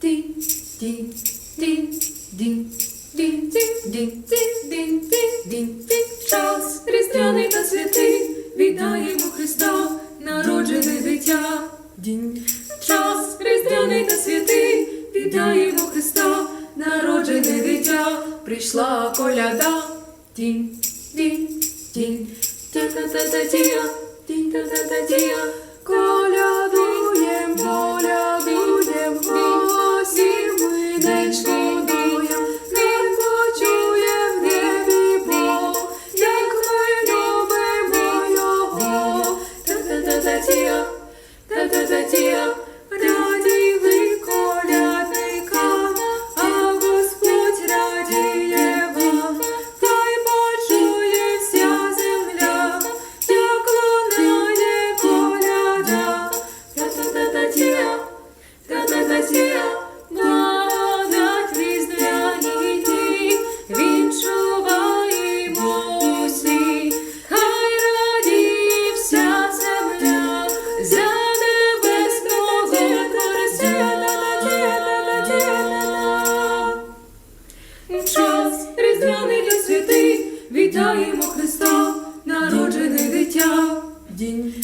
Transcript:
Динь, динь, динь, динь, динь, динь, динь, динь, час різдвяний та святий, віддаємо Христа, народжене дитя. Дінь, час різдвяний та святий, віддаємо Христа, народжене дитя, прийшла коляда. тінь, дінь, дінь, та та та та дія, дінь та та та дія. Час різдвяний для святий, вітаємо Христа, народжений дитя. Дінь.